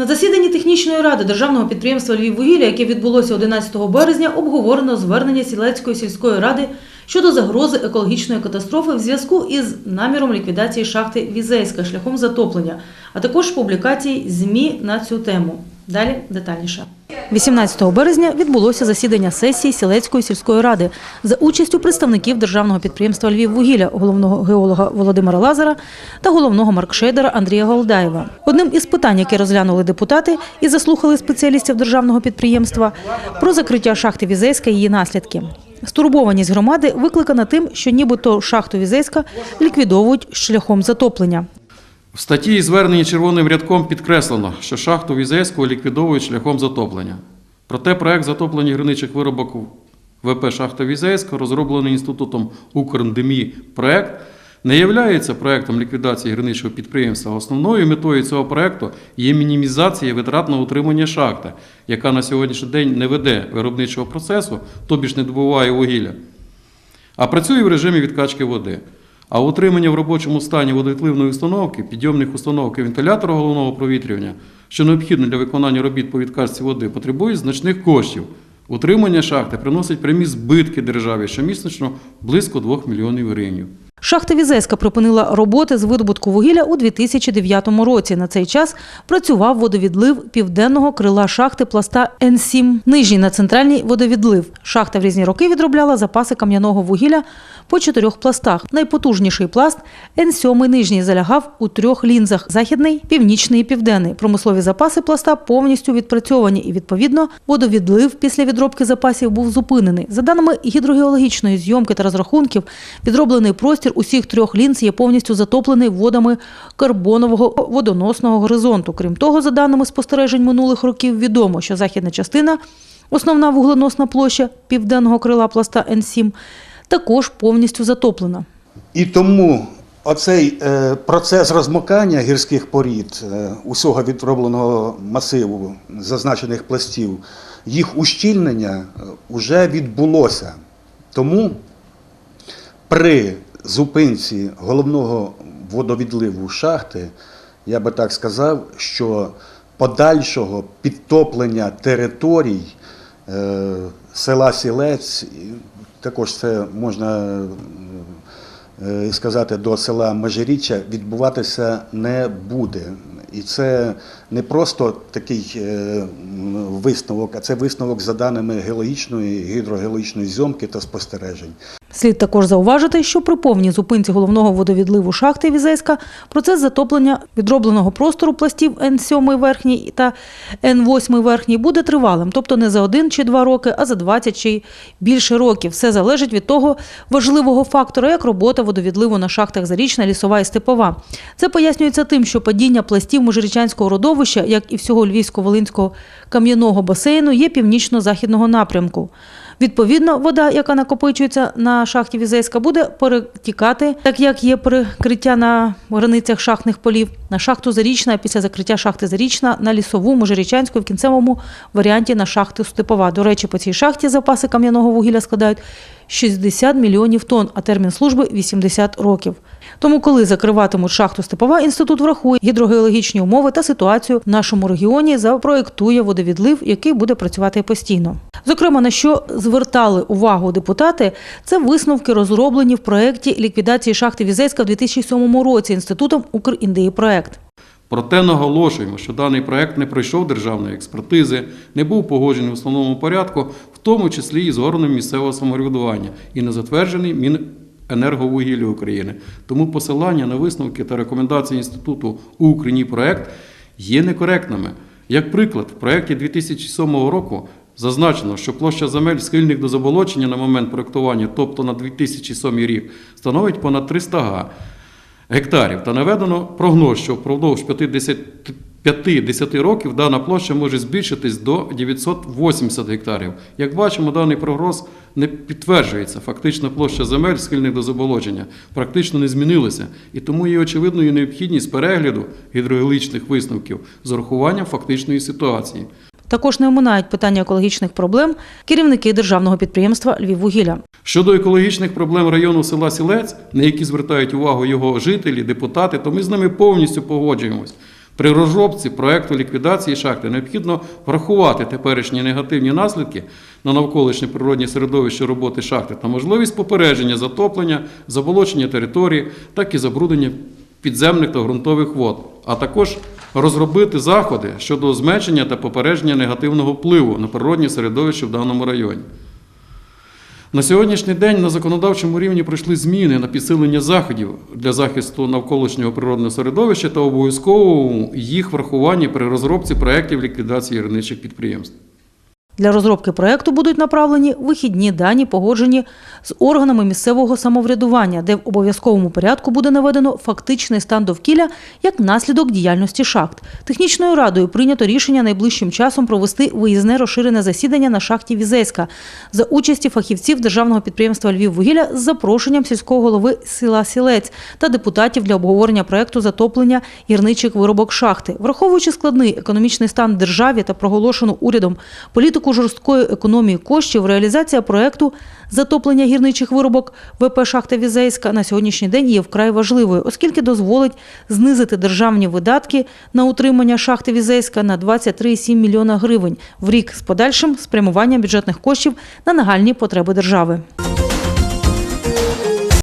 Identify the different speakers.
Speaker 1: На засіданні технічної ради державного підприємства Львіввугілля, яке відбулося 11 березня, обговорено звернення Сілецької сільської ради щодо загрози екологічної катастрофи в зв'язку із наміром ліквідації шахти Візейська шляхом затоплення, а також публікацій ЗМІ на цю тему. Далі детальніше. 18 березня відбулося засідання сесії Сілецької сільської ради за участю представників державного підприємства Львіввугілля, головного геолога Володимира Лазара та головного маркшейдера Андрія Голдаєва. Одним із питань, які розглянули депутати і заслухали спеціалістів державного підприємства, про закриття шахти Візейська і її наслідки. Стурбованість громади викликана тим, що нібито шахту Візейська ліквідовують шляхом затоплення.
Speaker 2: В статті і зверненні червоним рядком підкреслено, що шахту Візейського ліквідовують шляхом затоплення. Проте проект затоплення гірничих виробок ВП Шахта Візейська, розроблений інститутом Укрндемі проект, не є проектом ліквідації гірничого підприємства. Основною метою цього проекту є мінімізація витрат на утримання шахти, яка на сьогоднішній день не веде виробничого процесу, тобі ж не добуває вугілля, а працює в режимі відкачки води. А утримання в робочому стані водовідливної установки, підйомних установок і вентилятора головного провітрювання, що необхідно для виконання робіт по відкачці води, потребують значних коштів. Утримання шахти приносить прямі збитки державі щомісячно близько 2 мільйонів гривень.
Speaker 1: Шахта Візейська припинила роботи з видобутку вугілля у 2009 році. На цей час працював водовідлив південного крила шахти пласта Н7, нижній на центральній водовідлив. Шахта в різні роки відробляла запаси кам'яного вугілля по чотирьох пластах. Найпотужніший пласт Н7 нижній залягав у трьох лінзах: західний, північний і південний. Промислові запаси пласта повністю відпрацьовані і відповідно водовідлив після відробки запасів був зупинений. За даними гідрогеологічної зйомки та розрахунків, відроблений простір усіх трьох лінз є повністю затоплений водами карбонового водоносного горизонту. Крім того, за даними спостережень минулих років, відомо, що західна частина, основна вугленосна площа південного крила пласта Н7, також повністю затоплена.
Speaker 3: І тому оцей е, процес розмокання гірських порід, е, усього відробленого масиву зазначених пластів, їх ущільнення вже відбулося. Тому при зупинці головного водовідливу шахти, я би так сказав, що подальшого підтоплення територій е, села Сілець, також це можна е, сказати до села Межиріччя, відбуватися не буде. І це не просто такий е, висновок, а це висновок за даними геологічної, гідрогеологічної зйомки та спостережень.
Speaker 1: Слід також зауважити, що при повній зупинці головного водовідливу шахти Візейська процес затоплення відробленого простору пластів Н7 верхній та Н8 верхній буде тривалим, тобто не за один чи два роки, а за 20 чи більше років. Все залежить від того важливого фактора, як робота водовідливу на шахтах Зарічна, Лісова і Степова. Це пояснюється тим, що падіння пластів Межирічанського родовища, як і всього Львівсько-Волинського кам'яного басейну, є північно-західного напрямку. Відповідно, вода, яка накопичується на шахті Візейська, буде перетікати, так як є перекриття на границях шахтних полів, на шахту Зарічна, а після закриття шахти Зарічна на лісову Можирічанську в кінцевому варіанті на шахту Степова. До речі, по цій шахті запаси кам'яного вугілля складають 60 мільйонів тонн, а термін служби 80 років. Тому, коли закриватимуть шахту Степова, інститут врахує гідрогеологічні умови та ситуацію в нашому регіоні, запроєктує водовідлив, який буде працювати постійно. Зокрема, на що звертали увагу депутати, це висновки, розроблені в проєкті ліквідації шахти Візейська в 2007 році інститутом «Укріндеїпроект».
Speaker 2: Проте наголошуємо, що даний проект не пройшов державної експертизи, не був погоджений в основному порядку, в тому числі і з органом місцевого самоврядування, і не затверджений Міненерговугілля України. Тому посилання на висновки та рекомендації інституту «Укріній проект є некоректними. Як приклад, в проєкті 2007 року зазначено, що площа земель схильних до заболочення на момент проєктування, тобто на 2007 рік, становить понад 300 га гектарів. Та наведено прогноз, що впродовж 50 50 років дана площа може збільшитись до 980 гектарів. Як бачимо, даний прогноз не підтверджується. Фактично площа земель, схильних до заболочення, практично не змінилася. І тому є очевидною необхідність перегляду гідрогеологічних висновків з урахуванням фактичної ситуації.
Speaker 1: Також не оминають питання екологічних проблем керівники державного підприємства «Львіввугілля».
Speaker 2: Щодо екологічних проблем району села Сілець, на які звертають увагу його жителі, депутати, то ми з ними повністю погоджуємось. При розробці проекту ліквідації шахти необхідно врахувати теперішні негативні наслідки на навколишнє природне середовище роботи шахти та можливість попередження затоплення, заболочення території, так і забруднення підземних та ґрунтових вод, а також розробити заходи щодо зменшення та попередження негативного впливу на природні середовище в даному районі. На сьогоднішній день на законодавчому рівні пройшли зміни на підсилення заходів для захисту навколишнього природного середовища та обов'язково їх врахування при розробці проєктів ліквідації гірничих підприємств.
Speaker 1: Для розробки проекту будуть направлені вихідні дані, погоджені з органами місцевого самоврядування, де в обов'язковому порядку буде наведено фактичний стан довкілля як наслідок діяльності шахт. Технічною радою прийнято рішення найближчим часом провести виїзне розширене засідання на шахті Візейська за участі фахівців державного підприємства Львіввугілля з запрошенням сільського голови села Сілець та депутатів для обговорення проекту затоплення гірничих виробок шахти, враховуючи складний економічний стан державі та проголошену урядом політику жорсткої економії коштів, реалізація проекту затоплення гірничих виробок ВП «Шахта Візейська» на сьогоднішній день є вкрай важливою, оскільки дозволить знизити державні видатки на утримання шахти Візейська на 23,7 мільйона гривень в рік з подальшим спрямуванням бюджетних коштів на нагальні потреби держави.